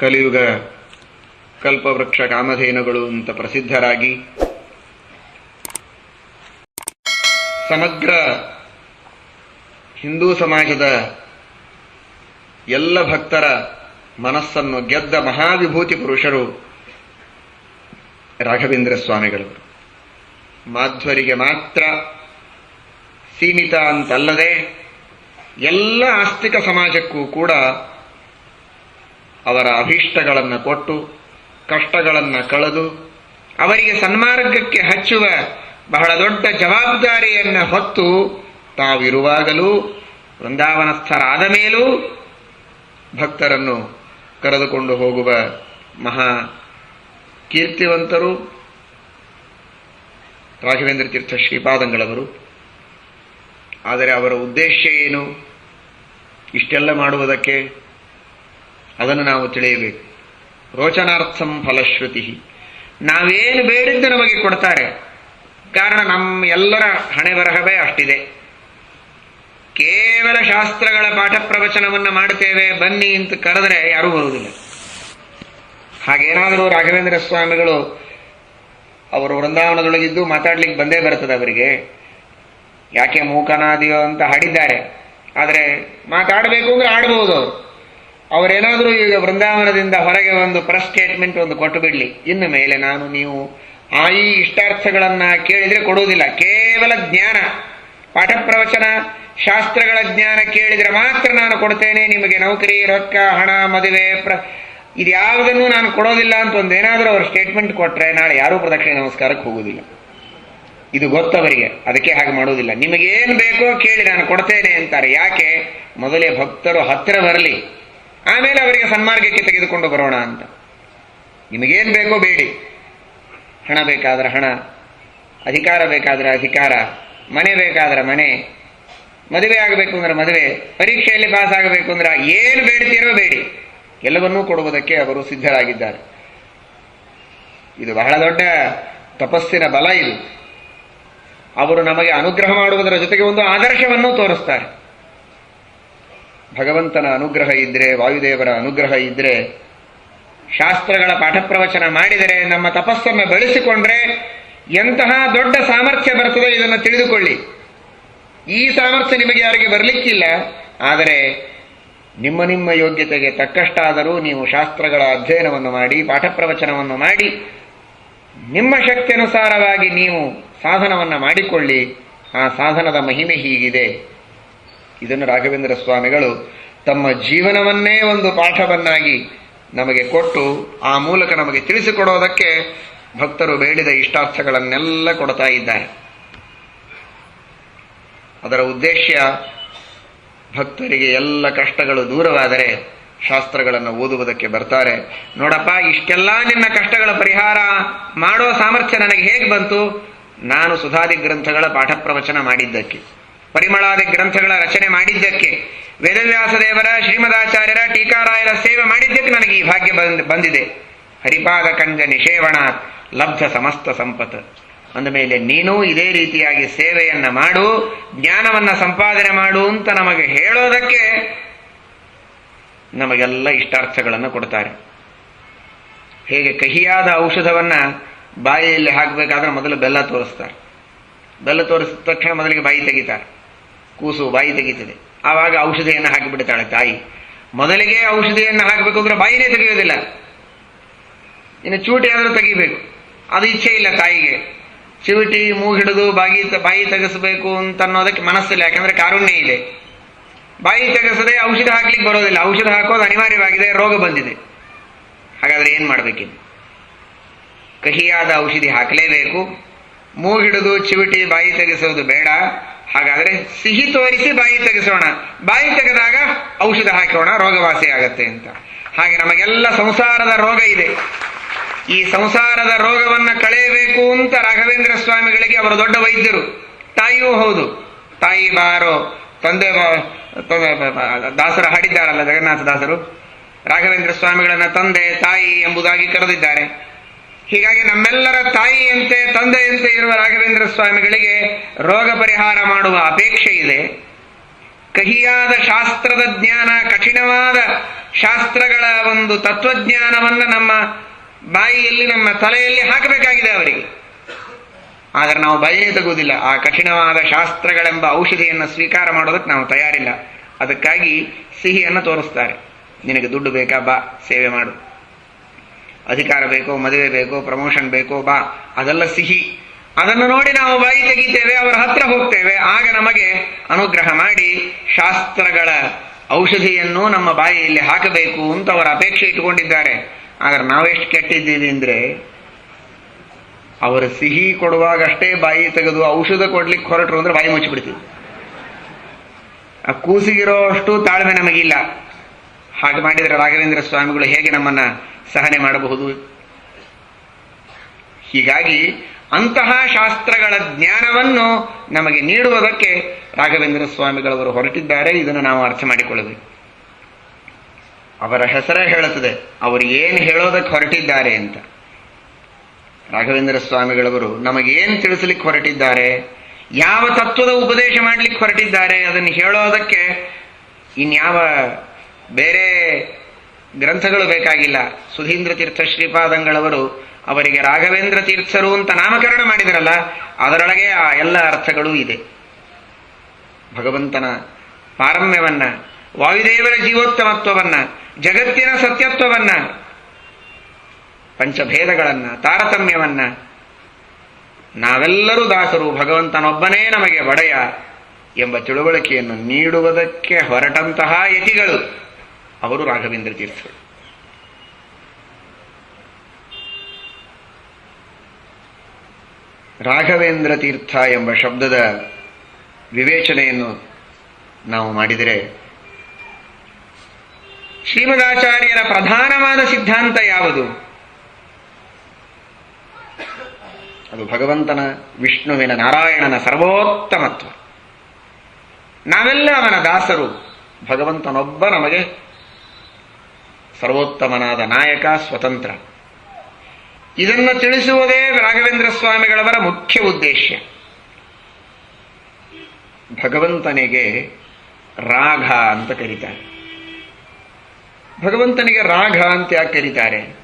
ಕಲಿಯುಗ ಕಲ್ಪವೃಕ್ಷ ಕಾಮಧೇನುಗಳು ಅಂತ ಪ್ರಸಿದ್ಧರಾಗಿ ಸಮಗ್ರ ಹಿಂದೂ ಸಮಾಜದ ಎಲ್ಲ ಭಕ್ತರ ಮನಸ್ಸನ್ನು ಗೆದ್ದ ಮಹಾವಿಭೂತಿ ಪುರುಷರು ರಾಘವೇಂದ್ರ ಸ್ವಾಮಿಗಳು. ಮಾಧ್ವರಿಗೆ ಮಾತ್ರ ಸೀಮಿತ ಅಂತಲ್ಲದೆ ಎಲ್ಲ ಆಸ್ತಿಕ ಸಮಾಜಕ್ಕೂ ಕೂಡ ಅವರ ಅಭೀಷ್ಟಗಳನ್ನು ಕೊಟ್ಟು, ಕಷ್ಟಗಳನ್ನು ಕಳೆದು, ಅವರಿಗೆ ಸನ್ಮಾರ್ಗಕ್ಕೆ ಹಚ್ಚುವ ಬಹಳ ದೊಡ್ಡ ಜವಾಬ್ದಾರಿಯನ್ನು ಹೊತ್ತು ತಾವಿರುವಾಗಲೂ ವೃಂದಾವನಸ್ಥರಾದ ಮೇಲೂ ಭಕ್ತರನ್ನು ಕರೆದುಕೊಂಡು ಹೋಗುವ ಮಹಾ ಕೀರ್ತಿವಂತರು ರಾಘವೇಂದ್ರ ತೀರ್ಥ ಶ್ರೀಪಾದಂಗಳವರು. ಆದರೆ ಅವರ ಉದ್ದೇಶ ಏನು? ಇಷ್ಟೆಲ್ಲ ಮಾಡುವುದಕ್ಕೆ ಅದನ್ನು ನಾವು ತಿಳಿಯಬೇಕು. ರೋಚನಾರ್ಥಂ ಫಲಶ್ರುತಿ. ನಾವೇನು ಬೇಡಿದ್ದು ನಮಗೆ ಕೊಡ್ತಾರೆ. ಕಾರಣ ನಮ್ಮ ಎಲ್ಲರ ಹಣೆ ಬರಹವೇ ಅಷ್ಟಿದೆ. ಕೇವಲ ಶಾಸ್ತ್ರಗಳ ಪಾಠ ಪ್ರವಚನವನ್ನು ಮಾಡ್ತೇವೆ ಬನ್ನಿ ಅಂತ ಕರೆದ್ರೆ ಯಾರೂ ಬರುವುದಿಲ್ಲ. ಹಾಗೇನಾದರೂ ರಾಘವೇಂದ್ರ ಸ್ವಾಮಿಗಳು ಅವರು ವೃಂದಾವನದೊಳಗಿದ್ದು ಮಾತಾಡ್ಲಿಕ್ಕೆ ಬಂದೇ ಬರ್ತದೆ ಅವರಿಗೆ. ಯಾಕೆ ಮೂಕನಾದಿಯೋ ಅಂತ ಹಾಡಿದ್ದಾರೆ. ಆದರೆ ಮಾತಾಡಬೇಕು ಅಂದ್ರೆ ಆಡಬಹುದು ಅವರು. ಅವರೇನಾದರೂ ಈಗ ವೃಂದಾವನದಿಂದ ಹೊರಗೆ ಒಂದು ಪ್ರೆಸ್ ಸ್ಟೇಟ್ಮೆಂಟ್ ಒಂದು ಕೊಟ್ಟು ಬಿಡಲಿ ಇನ್ನು ಮೇಲೆ ನಾನು ನೀವು ಆ ಈ ಇಷ್ಟಾರ್ಥಗಳನ್ನು ಕೇಳಿದರೆ ಕೊಡುವುದಿಲ್ಲ. ಕೇವಲ ಜ್ಞಾನ. ಪಾಠ ಪ್ರವಚನ, ಶಾಸ್ತ್ರಗಳ ಜ್ಞಾನ ಕೇಳಿದರೆ ಮಾತ್ರ ನಾನು ಕೊಡ್ತೇನೆ. ನಿಮಗೆ ನೌಕರಿ, ರೊಕ್ಕ, ಹಣ, ಮದುವೆ, ಪ್ರ ಇದ್ಯಾವುದನ್ನು ನಾನು ಕೊಡೋದಿಲ್ಲ ಅಂತ ಒಂದು ಏನಾದರೂ ಅವರು ಸ್ಟೇಟ್ಮೆಂಟ್ ಕೊಟ್ಟರೆ ನಾಳೆ ಯಾರೂ ಪ್ರದಕ್ಷಿಣೆ ನಮಸ್ಕಾರಕ್ಕೆ ಹೋಗುವುದಿಲ್ಲ. ಇದು ಗೊತ್ತವರಿಗೆ. ಅದಕ್ಕೆ ಹಾಗೆ ಮಾಡುವುದಿಲ್ಲ. ನಿಮಗೇನು ಬೇಕೋ ಕೇಳಿ ನಾನು ಕೊಡ್ತೇನೆ ಅಂತಾರೆ. ಯಾಕೆ? ಮೊದಲೇ ಭಕ್ತರು ಹತ್ತಿರ ಬರಲಿ. ಆಮೇಲೆ ಅವರಿಗೆ ಸನ್ಮಾರ್ಗಕ್ಕೆ ತೆಗೆದುಕೊಂಡು ಬರೋಣ ಅಂತ. ನಿಮಗೇನು ಬೇಕೋ ಬೇಡಿ. ಹಣ ಬೇಕಾದ್ರೆ ಹಣ, ಅಧಿಕಾರ ಬೇಕಾದ್ರೆ ಅಧಿಕಾರ, ಮನೆ ಬೇಕಾದ್ರೆ ಮನೆ, ಮದುವೆ ಆಗಬೇಕು ಅಂದ್ರೆ ಮದುವೆ, ಪರೀಕ್ಷೆಯಲ್ಲಿ ಪಾಸ್ ಆಗಬೇಕು ಅಂದ್ರೆ ಏನು ಬೇಡ್ತೀರೋ ಬೇಡಿ. ಎಲ್ಲವನ್ನೂ ಕೊಡುವುದಕ್ಕೆ ಅವರು ಸಿದ್ಧರಾಗಿದ್ದಾರೆ. ಇದು ಬಹಳ ದೊಡ್ಡ ತಪಸ್ಸಿನ ಬಲ ಇದು. ಅವರು ನಮಗೆ ಅನುಗ್ರಹ ಮಾಡುವುದರ ಜೊತೆಗೆ ಒಂದು ಆದರ್ಶವನ್ನು ತೋರಿಸ್ತಾರೆ. ಭಗವಂತನ ಅನುಗ್ರಹ ಇದ್ರೆ, ವಾಯುದೇವರ ಅನುಗ್ರಹ ಇದ್ರೆ, ಶಾಸ್ತ್ರಗಳ ಪಾಠ ಪ್ರವಚನ ಮಾಡಿದರೆ, ನಮ್ಮ ತಪಸ್ಸನ್ನು ಬೆಳೆಸಿಕೊಂಡ್ರೆ ಎಂತಹ ದೊಡ್ಡ ಸಾಮರ್ಥ್ಯ ಬರ್ತದೆ ಇದನ್ನು ತಿಳಿದುಕೊಳ್ಳಿ. ಈ ಸಾಮರ್ಥ್ಯ ನಿಮಗೆ ಯಾರಿಗೆ ಬರಲಿಕ್ಕಿಲ್ಲ, ಆದರೆ ನಿಮ್ಮ ನಿಮ್ಮ ಯೋಗ್ಯತೆಗೆ ತಕ್ಕಷ್ಟಾದರೂ ನೀವು ಶಾಸ್ತ್ರಗಳ ಅಧ್ಯಯನವನ್ನು ಮಾಡಿ ಪಾಠ ಪ್ರವಚನವನ್ನು ಮಾಡಿ, ನಿಮ್ಮ ಶಕ್ತಿಯನುಸಾರವಾಗಿ ನೀವು ಸಾಧನವನ್ನು ಮಾಡಿಕೊಳ್ಳಿ. ಆ ಸಾಧನದ ಮಹಿಮೆ ಹೀಗಿದೆ. ಇದನ್ನು ರಾಘವೇಂದ್ರ ಸ್ವಾಮಿಗಳು ತಮ್ಮ ಜೀವನವನ್ನೇ ಒಂದು ಪಾಠವನ್ನಾಗಿ ನಮಗೆ ಕೊಟ್ಟು ಆ ಮೂಲಕ ನಮಗೆ ತಿಳಿಸಿಕೊಡೋದಕ್ಕೆ ಭಕ್ತರು ಬೇಡಿದ ಇಷ್ಟಾರ್ಥಗಳನ್ನೆಲ್ಲ ಕೊಡ್ತಾ ಇದ್ದಾರೆ. ಅದರ ಉದ್ದೇಶ ಭಕ್ತರಿಗೆ ಎಲ್ಲ ಕಷ್ಟಗಳು ದೂರವಾದರೆ ಶಾಸ್ತ್ರಗಳನ್ನು ಓದುವುದಕ್ಕೆ ಬರ್ತಾರೆ. ನೋಡಪ್ಪ, ಇಷ್ಟೆಲ್ಲ ನಿನ್ನ ಕಷ್ಟಗಳ ಪರಿಹಾರ ಮಾಡೋ ಸಾಮರ್ಥ್ಯ ನನಗೆ ಹೇಗೆ ಬಂತು? ನಾನು ಸುಧಾದಿ ಗ್ರಂಥಗಳ ಪಾಠ ಪ್ರವಚನ ಮಾಡಿದ್ದಕ್ಕೆ. ಪರಿಮಳಾದಿ ಗ್ರಂಥಗಳ ರಚನೆ ಮಾಡಿದ್ದಕ್ಕೆ ವೇದವ್ಯಾಸ ದೇವರ ಶ್ರೀಮದಾಚಾರ್ಯರ ಟೀಕಾರಾಯರ ಸೇವೆ ಮಾಡಿದ್ದಕ್ಕೆ ನನಗೆ ಈ ಭಾಗ್ಯ ಬಂದ್, ಬಂದಿದೆ. ಹರಿಪಾದ ಕಂಜ ನಿಷೇವಣ ಲಬ್ಧ ಸಮಸ್ತ ಸಂಪತ್. ಅಂದಮೇಲೆ ನೀನು ಇದೇ ರೀತಿಯಾಗಿ ಸೇವೆಯನ್ನ ಮಾಡು, ಜ್ಞಾನವನ್ನ ಸಂಪಾದನೆ ಮಾಡು ಅಂತ ನಮಗೆ ಹೇಳೋದಕ್ಕೆ ನಮಗೆಲ್ಲ ಇಷ್ಟಾರ್ಥಗಳನ್ನು ಕೊಡ್ತಾರೆ. ಹೇಗೆ ಕಹಿಯಾದ ಔಷಧವನ್ನ ಬಾಯಿಯಲ್ಲಿ ಹಾಕಬೇಕಾದ್ರೆ ಮೊದಲು ಬೆಲ್ಲ ತೋರಿಸ್ತಾರೆ. ಬೆಲ್ಲ ತೋರಿಸಿದ ತಕ್ಷಣ ಮೊದಲಿಗೆ ಬಾಯಿ ತೆಗಿತಾರೆ. ಕೂಸು ಬಾಯಿ ತೆಗೀತದೆ. ಆವಾಗ ಔಷಧಿಯನ್ನು ಹಾಕಿಬಿಡ್ತಾಳೆ ತಾಯಿ. ಮೊದಲಿಗೆ ಔಷಧಿಯನ್ನು ಹಾಕಬೇಕು ಅಂದ್ರೆ ಬಾಯಿನೇ ತೆಗೆಯೋದಿಲ್ಲ. ಇನ್ನು ಚೂಟಿ ಆದರೂ ತೆಗಿಬೇಕು. ಅದು ಇಚ್ಛೆ ಇಲ್ಲ ತಾಯಿಗೆ. ಚಿವಿಟಿ ಮೂಗಿಡಿದು ಬಾಗಿ ಬಾಯಿ ತೆಗೆಸಬೇಕು ಅಂತ ಅನ್ನೋದಕ್ಕೆ ಮನಸ್ಸಿಲ್ಲ, ಯಾಕಂದ್ರೆ ಕಾರುಣ್ಯ ಇದೆ. ಬಾಯಿ ತೆಗೆಸದೆ ಔಷಧ ಹಾಕ್ಲಿಕ್ಕೆ ಬರೋದಿಲ್ಲ. ಔಷಧ ಹಾಕೋದು ಅನಿವಾರ್ಯವಾಗಿದೆ, ರೋಗ ಬಂದಿದೆ. ಹಾಗಾದ್ರೆ ಏನ್ ಮಾಡ್ಬೇಕಿನ್ನು? ಕಹಿಯಾದ ಔಷಧಿ ಹಾಕಲೇಬೇಕು. ಮೂಗಿಡಿದು ಚಿವಿಟಿ ಬಾಯಿ ತೆಗೆಸೋದು ಬೇಡ. ಹಾಗಾದ್ರೆ ಸಿಹಿ ತೋರಿಸಿ ಬಾಯಿ ತೆಗೆಸೋಣ. ಬಾಯಿ ತೆಗೆದಾಗ ಔಷಧ ಹಾಕೋಣ, ರೋಗವಾಸಿ ಆಗತ್ತೆ ಅಂತ. ಹಾಗೆ ನಮಗೆಲ್ಲ ಸಂಸಾರದ ರೋಗ ಇದೆ. ಈ ಸಂಸಾರದ ರೋಗವನ್ನ ಕಳೆಯಬೇಕು ಅಂತ ರಾಘವೇಂದ್ರ ಸ್ವಾಮಿಗಳಿಗೆ ಅವರು ದೊಡ್ಡ ವೈದ್ಯರು. ತಾಯಿಯೂ ಹೌದು. ತಾಯಿ ಬಾರೋ, ತಂದೆ ದಾಸರ ಹಾಡಿದ್ದಾರಲ್ಲ ಜಗನ್ನಾಥ ದಾಸರು. ರಾಘವೇಂದ್ರ ಸ್ವಾಮಿಗಳನ್ನ ತಂದೆ, ತಾಯಿ ಎಂಬುದಾಗಿ ಕರೆದಿದ್ದಾರೆ. ಹೀಗಾಗಿ ನಮ್ಮೆಲ್ಲರ ತಾಯಿಯಂತೆ, ತಂದೆಯಂತೆ ಇರುವ ರಾಘವೇಂದ್ರ ಸ್ವಾಮಿಗಳಿಗೆ ರೋಗ ಪರಿಹಾರ ಮಾಡುವ ಅಪೇಕ್ಷೆ ಇದೆ. ಕಹಿಯಾದ ಶಾಸ್ತ್ರದ ಜ್ಞಾನ, ಕಠಿಣವಾದ ಶಾಸ್ತ್ರಗಳ ಒಂದು ತತ್ವಜ್ಞಾನವನ್ನು ನಮ್ಮ ಬಾಯಿಯಲ್ಲಿ, ನಮ್ಮ ತಲೆಯಲ್ಲಿ ಹಾಕಬೇಕಾಗಿದೆ ಅವರಿಗೆ. ಆದರೆ ನಾವು ಬಯಲೇ ತಗುವುದಿಲ್ಲ. ಆ ಕಠಿಣವಾದ ಶಾಸ್ತ್ರಗಳೆಂಬ ಔಷಧಿಯನ್ನು ಸ್ವೀಕಾರ ಮಾಡೋದಕ್ಕೆ ನಾವು ತಯಾರಿಲ್ಲ. ಅದಕ್ಕಾಗಿ ಸಿಹಿಯನ್ನು ತೋರಿಸ್ತಾರೆ. ನಿನಗೆ ದುಡ್ಡು ಬೇಕಾ? ಬಾ, ಸೇವೆ ಮಾಡು. ಅಧಿಕಾರ ಬೇಕೋ, ಮದುವೆ ಬೇಕೋ ಪ್ರಮೋಷನ್ ಬೇಕೋ, ಬಾ, ಅದೆಲ್ಲ ಸಿಹಿ. ಅದನ್ನು ನೋಡಿ ನಾವು ಬಾಯಿ ತೆಗಿತೇವೆ, ಅವರ ಹತ್ರ ಹೋಗ್ತೇವೆ. ಆಗ ನಮಗೆ ಅನುಗ್ರಹ ಮಾಡಿ ಶಾಸ್ತ್ರಗಳ ಔಷಧಿಯನ್ನು ನಮ್ಮ ಬಾಯಿಯಲ್ಲಿ ಹಾಕಬೇಕು ಅಂತ ಅವರ ಅಪೇಕ್ಷೆ ಇಟ್ಟುಕೊಂಡಿದ್ದಾರೆ. ಆದರೆ ನಾವೆಷ್ಟು ಕೆಟ್ಟಿದ್ದೀವಿ ಅಂದ್ರೆ, ಅವರು ಸಿಹಿ ಕೊಡುವಾಗಷ್ಟೇ ಬಾಯಿ ತೆಗೆದು ಔಷಧ ಕೊಡ್ಲಿಕ್ಕೆ ಹೊರಟರು ಅಂದ್ರೆ ಬಾಯಿ ಮುಚ್ಚಿಬಿಡ್ತೀವಿ. ಆ ಕೂಸಿಗಿರೋ ಅಷ್ಟು ತಾಳ್ಮೆ ನಮಗಿಲ್ಲ. ಹಾಗೆ ಮಾಡಿದರೆ ರಾಘವೇಂದ್ರ ಸ್ವಾಮಿಗಳು ಹೇಗೆ ನಮ್ಮನ್ನ ಸಹನೆ ಮಾಡಬಹುದು? ಹೀಗಾಗಿ ಅಂತಹ ಶಾಸ್ತ್ರಗಳ ಜ್ಞಾನವನ್ನು ನಮಗೆ ನೀಡುವುದಕ್ಕೆ ರಾಘವೇಂದ್ರ ಸ್ವಾಮಿಗಳವರು ಹೊರಟಿದ್ದಾರೆ. ಇದನ್ನು ನಾವು ಅರ್ಥ ಮಾಡಿಕೊಳ್ಳಬೇಕು. ಅವರ ಹೆಸರೇ ಹೇಳುತ್ತದೆ, ಅವರು ಏನು ಹೇಳೋದಕ್ಕೆ ಹೊರಟಿದ್ದಾರೆ ಅಂತ. ರಾಘವೇಂದ್ರ ಸ್ವಾಮಿಗಳವರು ನಮಗೇನು ತಿಳಿಸಲಿಕ್ಕೆ ಹೊರಟಿದ್ದಾರೆ, ಯಾವ ತತ್ವದ ಉಪದೇಶ ಮಾಡಲಿಕ್ಕೆ ಹೊರಟಿದ್ದಾರೆ, ಅದನ್ನು ಹೇಳೋದಕ್ಕೆ ಇನ್ಯಾವ ಬೇರೆ ಗ್ರಂಥಗಳು ಬೇಕಾಗಿಲ್ಲ. ಸುಧೀಂದ್ರ ತೀರ್ಥ ಶ್ರೀಪಾದಂಗಳವರು ಅವರಿಗೆ ರಾಘವೇಂದ್ರ ತೀರ್ಥರು ಅಂತ ನಾಮಕರಣ ಮಾಡಿದರಲ್ಲ, ಅದರೊಳಗೆ ಆ ಎಲ್ಲ ಅರ್ಥಗಳೂ ಇದೆ. ಭಗವಂತನ ಪಾರಮ್ಯವನ್ನ, ವಾಯುದೇವರ ಜೀವೋತ್ತಮತ್ವವನ್ನ, ಜಗತ್ತಿನ ಸತ್ಯತ್ವವನ್ನ, ಪಂಚಭೇದಗಳನ್ನ, ತಾರತಮ್ಯವನ್ನ, ನಾವೆಲ್ಲರೂ ದಾಸರು, ಭಗವಂತನೊಬ್ಬನೇ ನಮಗೆ ಒಡೆಯ ಎಂಬ ತಿಳುವಳಿಕೆಯನ್ನು ನೀಡುವುದಕ್ಕೆ ಹೊರಟಂತಹ ಯತಿಗಳು. ಅವರು ರಾಘವೇಂದ್ರ ತೀರ್ಥರು. ರಾಘವೇಂದ್ರ ತೀರ್ಥ ಎಂಬ ಶಬ್ದದ ವಿವೇಚನೆಯನ್ನು ನಾವು ಮಾಡಿದರೆ ಶ್ರೀಮದಾಚಾರ್ಯರ ಪ್ರಧಾನವಾದ ಸಿದ್ಧಾಂತ ಯಾವುದು? ಅದು ಭಗವಂತನ, ವಿಷ್ಣುವಿನ, ನಾರಾಯಣನ ಸರ್ವೋತ್ತಮತ್ವ. ನಾವೆಲ್ಲ ಅವನ ದಾಸರು. ಭಗವಂತನೊಬ್ಬ ನಮಗೆ ಸರ್ವೋತ್ತಮನಾದ ನಾಯಕ, ಸ್ವತಂತ್ರ. ಇದನ್ನು ತಿಳಿಸುವುದೇ ರಾಘವೇಂದ್ರ ಸ್ವಾಮಿಗಳವರ ಮುಖ್ಯ ಉದ್ದೇಶ. ಭಗವಂತನಿಗೆ ರಾಘ ಅಂತ ಕರೀತಾರೆ. ಭಗವಂತನಿಗೆ ರಾಘ ಅಂತ ಯಾಕೆ ಕರೀತಾರೆ?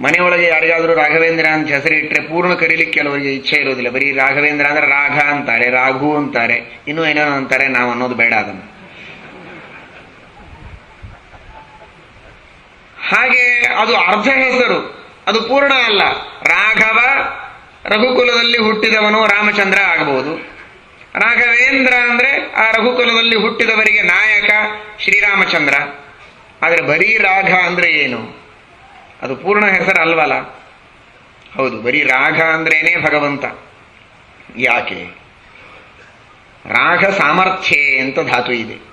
ಮನೆಯೊಳಗೆ ಯಾರಿಗಾದರೂ ರಾಘವೇಂದ್ರ ಅಂತ ಹೆಸರಿಟ್ಟರೆ ಪೂರ್ಣ ಕರೀಲಿಕ್ಕೆ ಕೆಲವರಿಗೆ ಇಚ್ಛೆ ಇರೋದಿಲ್ಲ ಬರೀ ರಾಘವೇಂದ್ರ ಅಂದರೆ ರಾಘ ಅಂತಾರೆ, ರಾಘು ಅಂತಾರೆ, ಇನ್ನೂ ಏನೋ ಅಂತಾರೆ, ನಾವು ಅನ್ನೋದು ಬೇಡ ಅದನ್ನು. ಹಾಗೆ ಅದು ಅರ್ಧ ಹೆಸರು, ಅದು ಪೂರ್ಣ ಅಲ್ಲ. ರಾಘವ ರಘುಕುಲದಲ್ಲಿ ಹುಟ್ಟಿದವನು ರಾಮಚಂದ್ರ ಆಗಬಹುದು. ರಾಘವೇಂದ್ರ ಅಂದ್ರೆ ಆ ರಘುಕುಲದಲ್ಲಿ ಹುಟ್ಟಿದವರಿಗೆ ನಾಯಕ ಶ್ರೀರಾಮಚಂದ್ರ. ಆದರೆ ಬರೀ ರಾಘ ಅಂದ್ರೆ ಏನು? ಅದು ಪೂರ್ಣ ಹೆಸರು ಅಲ್ವಲ್ಲ? ಹೌದು, ಬರೀ ರಾಘ ಅಂದ್ರೇನೆ ಭಗವಂತ. ಯಾಕೆ? ರಾಘ ಸಾಮರ್ಥ್ಯ ಅಂತ ಧಾತು ಇದೆ.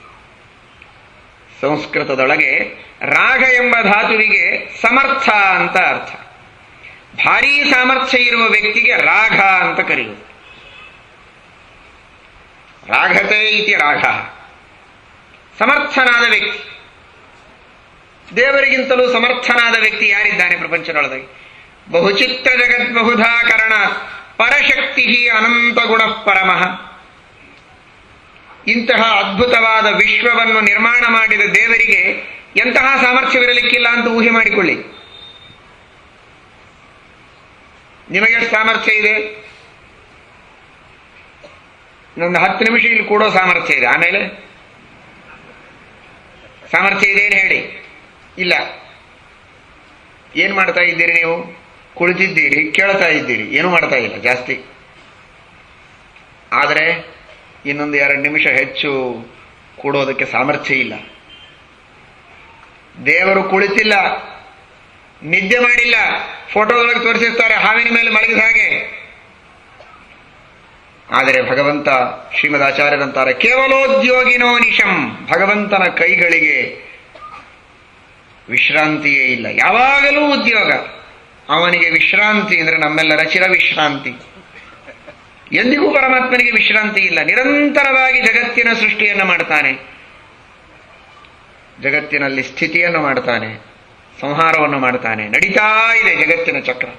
ಸಂಸ್ಕೃತದೊಳಗೆ ರಾಘ ಎಂಬ ಧಾತುವಿಗೆ ಸಮರ್ಥ ಅಂತ ಅರ್ಥ. ಭಾರೀ ಸಾಮರ್ಥ್ಯ ಇರುವ ವ್ಯಕ್ತಿಗೆ ರಾಘ ಅಂತ ಕರೆಯುವುದು. ರಾಘತೆ ಇತಿ ರಾಘ. ಸಮರ್ಥನಾದ ವ್ಯಕ್ತಿ. ದೇವರಿಗಿಂತಲೂ ಸಮರ್ಥನಾದ ವ್ಯಕ್ತಿ ಯಾರಿದ್ದಾನೆ ಪ್ರಪಂಚದೊಳಗೆ? ಬಹುಚಿತ್ರ ಜಗತ್ ಬಹುಧಾಕರಣ ಪರಶಕ್ತಿ ಅನಂತ ಗುಣ ಪರಮಃ. ಇಂತಹ ಅದ್ಭುತವಾದ ವಿಶ್ವವನ್ನು ನಿರ್ಮಾಣ ಮಾಡಿದ ದೇವರಿಗೆ ಎಂತಹ ಸಾಮರ್ಥ್ಯವಿರಲಿಕ್ಕಿಲ್ಲ ಅಂತ ಊಹೆ ಮಾಡಿಕೊಳ್ಳಿ. ನಿಮಗೆಷ್ಟು ಸಾಮರ್ಥ್ಯ ಇದೆ? ಇನ್ನೊಂದು ಹತ್ತು ನಿಮಿಷ ಇಲ್ಲಿ ಕೂಡೋ ಸಾಮರ್ಥ್ಯ ಇದೆ. ಆಮೇಲೆ? ಸಾಮರ್ಥ್ಯ ಇದೆ ಏನು ಹೇಳಿ? ಇಲ್ಲ. ಏನು ಮಾಡ್ತಾ ಇದ್ದೀರಿ ನೀವು? ಕುಳಿತಿದ್ದೀರಿ, ಕೇಳ್ತಾ ಇದ್ದೀರಿ. ಏನು ಮಾಡ್ತಾ ಇಲ್ಲ, ಜಾಸ್ತಿ. ಆದರೆ ಇನ್ನೊಂದು ಎರಡು ನಿಮಿಷ ಹೆಚ್ಚು ಕೂಡೋದಕ್ಕೆ ಸಾಮರ್ಥ್ಯ ಇಲ್ಲ. ದೇವರು ಕುಳಿತಿಲ್ಲ, ನಿದ್ದೆ ಮಾಡಿಲ್ಲ ಫೋಟೋದೊಳಗೆ ತೋರಿಸಿರ್ತಾರೆ, ಹಾವಿನ ಮೇಲೆ ಮಲಗಿದ ಹಾಗೆ. ಆದರೆ ಭಗವಂತ ಶ್ರೀಮದಾಚಾರ್ಯರಂತಾರೆ ಕೇವಲೋದ್ಯೋಗಿನೋ ನಿಶಂ ಭಗವಂತನ ಕೈಗಳಿಗೆ ವಿಶ್ರಾಂತಿಯೇ ಇಲ್ಲ. ಯಾವಾಗಲೂ ಉದ್ಯೋಗ. ಅವನಿಗೆ ವಿಶ್ರಾಂತಿ ಅಂದ್ರೆ ನಮ್ಮೆಲ್ಲರ ಚಿರ ವಿಶ್ರಾಂತಿ. ಎಂದಿಗೂ ಪರಮಾತ್ಮನಿಗೆ ವಿಶ್ರಾಂತಿ ಇಲ್ಲ. ನಿರಂತರವಾಗಿ ಜಗತ್ತಿನ ಸೃಷ್ಟಿಯನ್ನು ಮಾಡ್ತಾನೆ. ಜಗತ್ತಿನಲ್ಲಿ ಸ್ಥಿತಿಯನ್ನು ಮಾಡ್ತಾನೆ ಸಂಹಾರವನ್ನು ಮಾಡ್ತಾನೆ ನಡೀತಾ ಇದೆ ಜಗತ್ತಿನ ಚಕ್ರ.